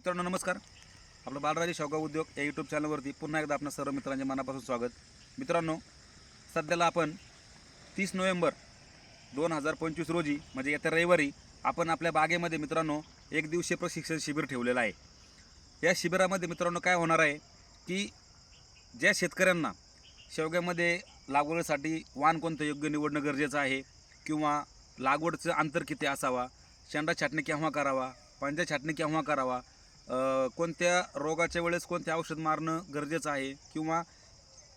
मित्रांनो नमस्कार. आपलं बालराजे शेवगाव उद्योग या यूट्यूब चॅनलवरती पुन्हा एकदा आपल्या सर्व मित्रांच्या मनापासून स्वागत. मित्रांनो सध्याला आपण तीस नोव्हेंबर दोन हजार पंचवीस रोजी म्हणजे येत्या रविवारी आपण आपल्या बागेमध्ये मित्रांनो एक दिवसीय प्रशिक्षण शिबिर ठेवलेलं आहे. या शिबिरामध्ये मित्रांनो काय होणार आहे की ज्या शेतकऱ्यांना शेवग्यामध्ये लागवडीसाठी वाण कोणतं योग्य निवडणं गरजेचं आहे किंवा लागवडचं अंतर किती असावा शेंडा छाटणी केव्हा करावा पांढऱ्या छाटणी केव्हा करावा कोणत्या रोगाच्या वेळेस कोणते औषध मारणं गरजेचं आहे किंवा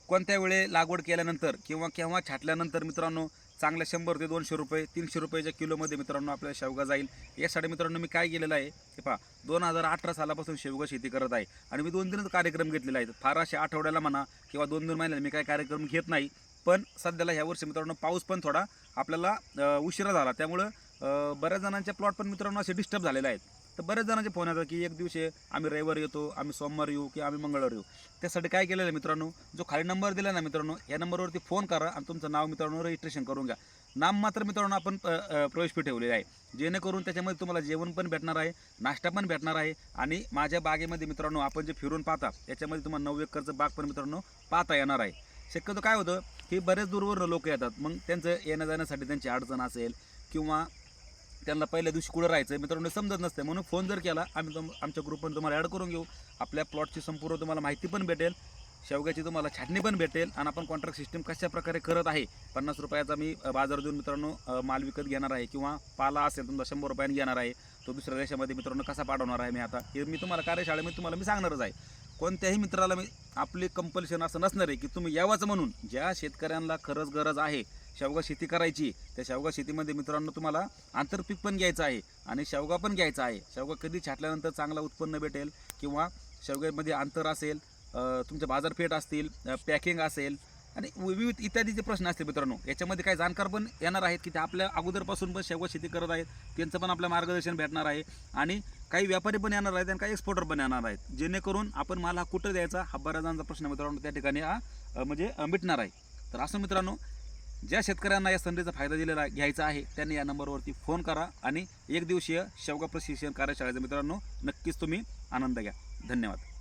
कोणत्या वेळे लागवड केल्यानंतर किंवा केव्हा छाटल्यानंतर मित्रांनो चांगल्या शंभर ते दोनशे रुपये तीनशे रुपयाच्या किलोमध्ये मित्रांनो आपल्याला शेवगा जाईल. यासाठी मित्रांनो मी काय केलेलं आहे हे पहा दोन हजार अठरा सालापासून शेवगा शेती करत आहे आणि मी दोन तीनच कार्यक्रम घेतलेले आहेत. फार असे आठवड्याला म्हणा किंवा दोन दोन महिन्याला मी काय कार्यक्रम घेत नाही पण सध्याला ह्या वर्षी मित्रांनो पाऊस पण थोडा आपल्याला उशिरा झाला. त्यामुळं बऱ्याच जणांच्या प्लॉट पण मित्रांनो असे डिस्टर्ब झालेले आहेत. तर बऱ्याच जणांचे फोन येतात की एक दिवशी आम्ही रविवार येतो आम्ही सोमवार येऊ की आम्ही मंगळवार येऊ. त्यासाठी काय केलेलं आहे मित्रांनो? जो खाली नंबर दिला ना मित्रांनो या नंबरवरती फोन करा आणि तुमचं नाव मित्रांनो रजिस्ट्रेशन करून घ्या. नाम मात्र मित्रांनो आपण प्रवेश फी ठेवलेली आहे. जेणेकरून त्याच्यामध्ये तुम्हाला जेवण पण भेटणार आहे नाश्ता पण भेटणार आहे आणि माझ्या बागेमध्ये मित्रांनो आपण जे फिरून पाहता याच्यामध्ये तुम्हाला नऊ एकरचं बाग पण मित्रांनो पाहता येणार आहे. शक्यतो काय होतं की बरेच दूरवरून लोक येतात. मग त्यांचं येण्या जाण्यासाठी त्यांची अडचण असेल किंवा त्यांना पहिल्या दिवशी कुठं राहायचं मित्रांनो समजत नसते म्हणून फोन जर केला आम्ही तुम आमच्या ग्रुपमध्ये तुम्हाला ॲड करून घेऊ. आपल्या प्लॉटची संपूर्ण तुम्हाला माहिती पण भेटेल. शेवग्याची तुम्हाला छाटणी पण भेटेल. आणि आपण कॉन्ट्रॅक्ट सिस्टीम कशा प्रकारे करत आहे? पन्नास रुपयाचा मी बाजार देऊन मित्रांनो माल विकत घेणार आहे किंवा पाला असेल तुमचा शंभर रुपयाने घेणार आहे तो दुसऱ्या देशामध्ये मित्रांनो कसा पाठवणार आहे मी आता? हे मी तुम्हाला कार्यशाळेमध्ये तुम्हाला मी सांगणारच आहे. कोणत्याही मित्राला मी आपली कंपल्शन असं नसणार आहे की तुम्ही यावाच म्हणून. ज्या शेतकऱ्यांना खरंच गरज आहे शेवगा शेती करायची त्या शेवगा शेतीमध्ये मित्रांनो तुम्हाला आंतरपीक पण घ्यायचं आहे आणि शेवगा पण घ्यायचा आहे. शेवगा कधी छाटल्यानंतर चांगलं उत्पन्न भेटेल किंवा शेवग्यामध्ये अंतर असेल तुमचे बाजारपेठ असतील पॅकिंग असेल आणि विविध इत्यादीचे प्रश्न असतील मित्रांनो. याच्यामध्ये काही जाणकार पण येणार आहेत की ते आपल्या अगोदरपासून पण शेवगा शेती करत आहेत. त्यांचं पण आपलं मार्गदर्शन भेटणार आहे. आणि काही व्यापारी पण येणार आहेत आणि काही एक्सपोर्टर पण येणार आहेत. जेणेकरून आपण माल हा कुठं द्यायचा हा बऱ्याच जणांचा प्रश्न मित्रांनो. त्या ठिकाणी हा म्हणजे मिटणार आहे. तर असं मित्रांनो ज्या शेतकऱ्यांना या संधीचा फायदा दिलेला घ्यायचा आहे त्यांनी या नंबरवरती फोन करा आणि एक दिवसीय शेवगा प्रशिक्षण कार्यशाळेचा मित्रांनो नक्कीच तुम्ही आनंद घ्या. धन्यवाद.